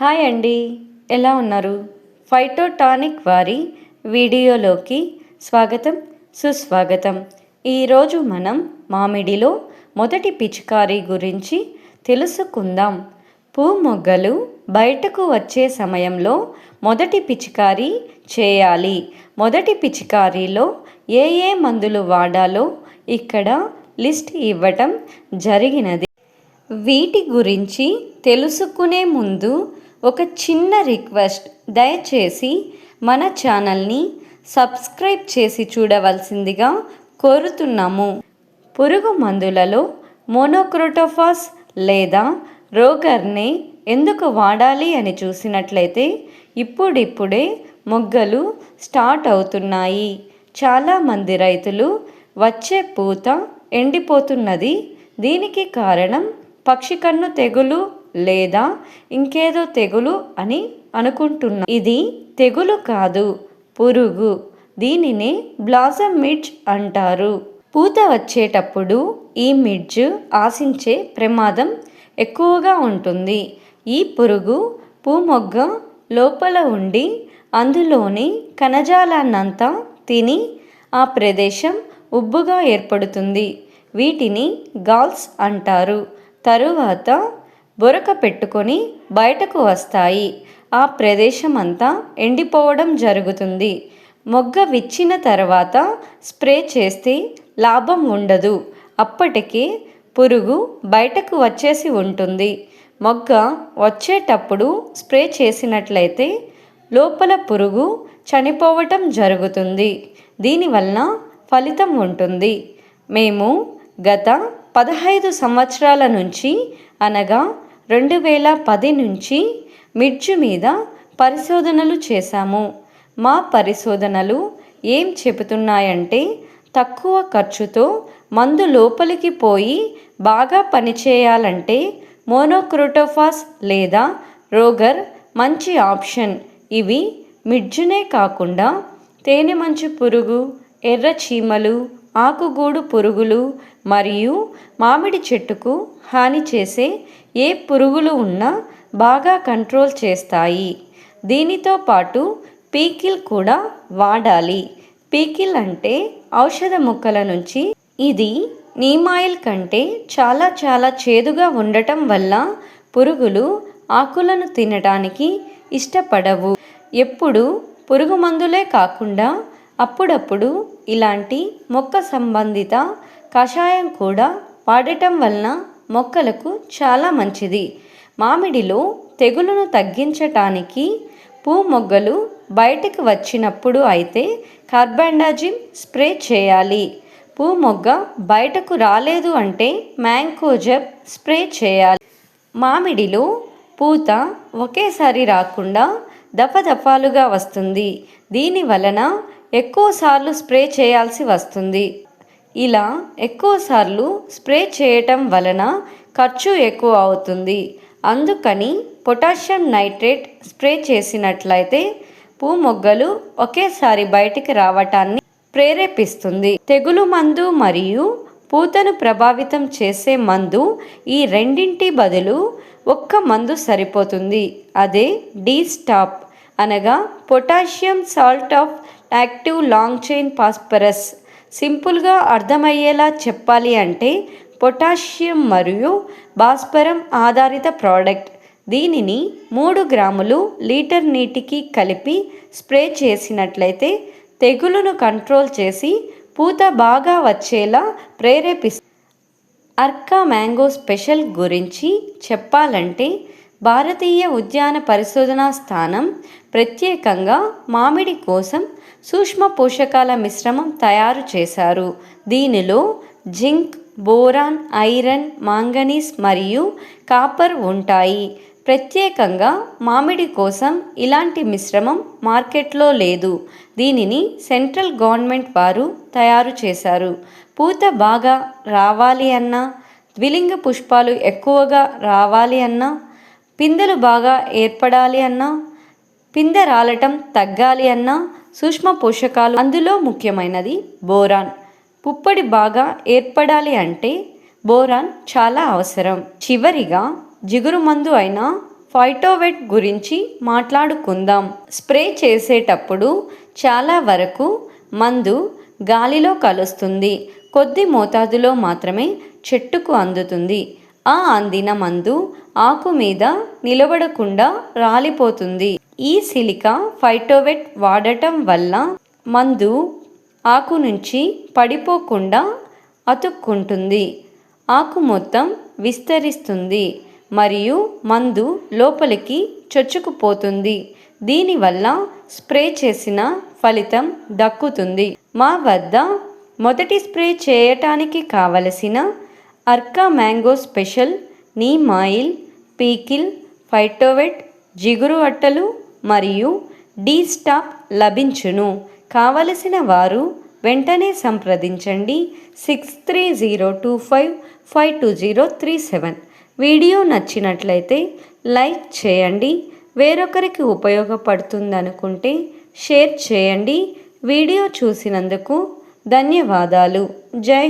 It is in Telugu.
హాయ్ అండి. ఎలా ఉన్నారు? ఫైటోటానిక్ వారి వీడియోలోకి స్వాగతం సుస్వాగతం. ఈరోజు మనం మామిడిలో మొదటి పిచికారీ గురించి తెలుసుకుందాం. పూ మొగ్గలు బయటకు వచ్చే సమయంలో మొదటి పిచికారీ చేయాలి. మొదటి పిచికారీలో ఏ ఏ మందులు వాడాలో ఇక్కడ లిస్ట్ ఇవ్వటం జరిగినది. వీటి గురించి తెలుసుకునే ముందు ఒక చిన్న రిక్వెస్ట్. దయచేసి మన ఛానల్ని సబ్స్క్రైబ్ చేసి చూడవలసిందిగా కోరుతున్నాము. పురుగు మందులలో మోనోక్రోటోఫాస్ లేదా రోగర్నే ఎందుకు వాడాలి అని చూసినట్లయితే ఇప్పుడిప్పుడే మొగ్గలు స్టార్ట్ అవుతున్నాయి. చాలామంది రైతులు వచ్చే పూత ఎండిపోతున్నది. దీనికి కారణం పక్షి కన్ను తెగులు లేదా ఇంకేదో తెగులు అని అనుకుంటున్నా. ఇది తెగులు కాదు పురుగు. దీనినే బ్లాజమ్ మిడ్జ్ అంటారు. పూత వచ్చేటప్పుడు ఈ మిడ్జ్ ఆశించే ప్రమాదం ఎక్కువగా ఉంటుంది. ఈ పురుగు పూమొగ్గ లోపల ఉండి అందులోని కణజాలాన్నంతా తిని ఆ ప్రదేశం ఉబ్బుగా ఏర్పడుతుంది. వీటిని గాల్స్ అంటారు. తరువాత బొరక పెట్టుకొని బయటకు వస్తాయి. ఆ ప్రదేశం అంతా ఎండిపోవడం జరుగుతుంది. మొగ్గ విచ్చిన తర్వాత స్ప్రే చేస్తే లాభం ఉండదు. అప్పటికే పురుగు బయటకు వచ్చేసి ఉంటుంది. మొగ్గ వచ్చేటప్పుడు స్ప్రే చేసినట్లయితే లోపల పురుగు చనిపోవటం జరుగుతుంది. దీనివలన ఫలితం ఉంటుంది. మేము గత పదహైదు సంవత్సరాల నుంచి అనగా రెండు వేల పది నుంచి మిర్చి మీద పరిశోధనలు చేశాము. మా పరిశోధనలు ఏం చెబుతున్నాయంటే తక్కువ ఖర్చుతో మందు లోపలికి పోయి బాగా పనిచేయాలంటే మోనోక్రోటోఫాస్ లేదా రోగర్ మంచి ఆప్షన్. ఇవి మిడ్జునే కాకుండా తేనె మంచు పురుగు ఎర్ర చీమలు ఆకుగూడు పురుగులు మరియు మామిడి చెట్టుకు హాని చేసే ఏ పురుగులు ఉన్నా బాగా కంట్రోల్ చేస్తాయి. దీనితో పాటు పీకిల్ కూడా వాడాలి. పీకిల్ అంటే ఔషధ మొక్కల నుంచి ఇది నీమాయిల్ కంటే చాలా చాలా చేదుగా ఉండటం వల్ల పురుగులు ఆకులను తినడానికి ఇష్టపడవు. ఎప్పుడు పురుగు మందులే కాకుండా అప్పుడప్పుడు ఇలాంటి మొక్క సంబంధిత కషాయం కూడా వాడటం వలన మొక్కలకు చాలా మంచిది. మామిడిలో తెగులును తగ్గించటానికి పూ మొగ్గలు బయటకు వచ్చినప్పుడు అయితే కార్బండాజిమ్ స్ప్రే చేయాలి. పూ మొగ్గ బయటకు రాలేదు అంటే మ్యాంకోజబ్ స్ప్రే చేయాలి. మామిడిలో పూత ఒకేసారి రాకుండా దఫదఫాలుగా వస్తుంది. దీని వలన ఎక్కువసార్లు స్ప్రే చేయాల్సి వస్తుంది. ఇలా ఎక్కువసార్లు స్ప్రే చేయటం వలన ఖర్చు ఎక్కువ అవుతుంది. అందుకని పొటాషియం నైట్రేట్ స్ప్రే చేసినట్లయితే పూ మొగ్గలు ఒకేసారి బయటికి రావటాన్ని ప్రేరేపిస్తుంది. తెగులు మందు మరియు పూతను ప్రభావితం చేసే మందు ఈ రెండింటి బదులు ఒక్క మందు సరిపోతుంది. అదే డీ స్టాప్ అనగా potassium salt of active long chain phosphorus సింపుల్గా అర్థమయ్యేలా చెప్పాలి అంటే పొటాషియం మరియు భాస్వరం ఆధారిత ప్రోడక్ట్. దీనిని మూడు గ్రాములు లీటర్ నీటికి కలిపి స్ప్రే చేసినట్లయితే తెగులును కంట్రోల్ చేసి పూత బాగా వచ్చేలా ప్రేరేపిస్తుంది. అర్కా మ్యాంగో స్పెషల్ గురించి చెప్పాలంటే భారతీయ ఉద్యాన పరిశోధనా స్థానం ప్రత్యేకంగా మామిడి కోసం సూక్ష్మ పోషకాల మిశ్రమం తయారు చేశారు. దీనిలో జింక్ బోరాన్ ఐరన్ మాంగనీస్ మరియు కాపర్ ఉంటాయి. ప్రత్యేకంగా మామిడి కోసం ఇలాంటి మిశ్రమం మార్కెట్లో లేదు. దీనిని సెంట్రల్ గవర్నమెంట్ వారు తయారు చేశారు. పూత బాగా రావాలి అన్నా ద్విలింగ పుష్పాలు ఎక్కువగా రావాలి అన్నా పిందెలు బాగా ఏర్పడాలి అన్నా పిందె రాలటం తగ్గాలి అన్నా సూక్ష్మ పోషకాలు అందులో ముఖ్యమైనది బోరాన్. పుప్పడి బాగా ఏర్పడాలి అంటే బోరాన్ చాలా అవసరం. చివరిగా జిగురు మందు అయిన ఫైటోవెట్ గురించి మాట్లాడుకుందాం. స్ప్రే చేసేటప్పుడు చాలా వరకు మందు గాలిలో కలుస్తుంది. కొద్ది మోతాదులో మాత్రమే చెట్టుకు అందుతుంది. ఆ అందిన మందు ఆకు మీద నిలబడకుండా రాలిపోతుంది. ఈ సిలికా ఫైటోవెట్ వాడటం వల్ల మందు ఆకు నుంచి పడిపోకుండా అతుక్కుంటుంది. ఆకు మొత్తం విస్తరిస్తుంది మరియు మందు లోపలికి చొచ్చుకుపోతుంది. దీనివల్ల స్ప్రే చేసిన ఫలితం దక్కుతుంది. మా వద్ద మొదటి స్ప్రే చేయటానికి కావలసిన Arka mango special neem oil pickle ఫైటోవెట్ జిగురు అట్టలు మరియు డీ స్టాప్ లభించును. కావలసిన వారు వెంటనే సంప్రదించండి. Six three zero two five five two zero three seven. Video నచ్చినట్లయితే లైక్ చేయండి. వేరొకరికి ఉపయోగపడుతుందనుకుంటే షేర్ చేయండి. వీడియో చూసినందుకు ధన్యవాదాలు. జై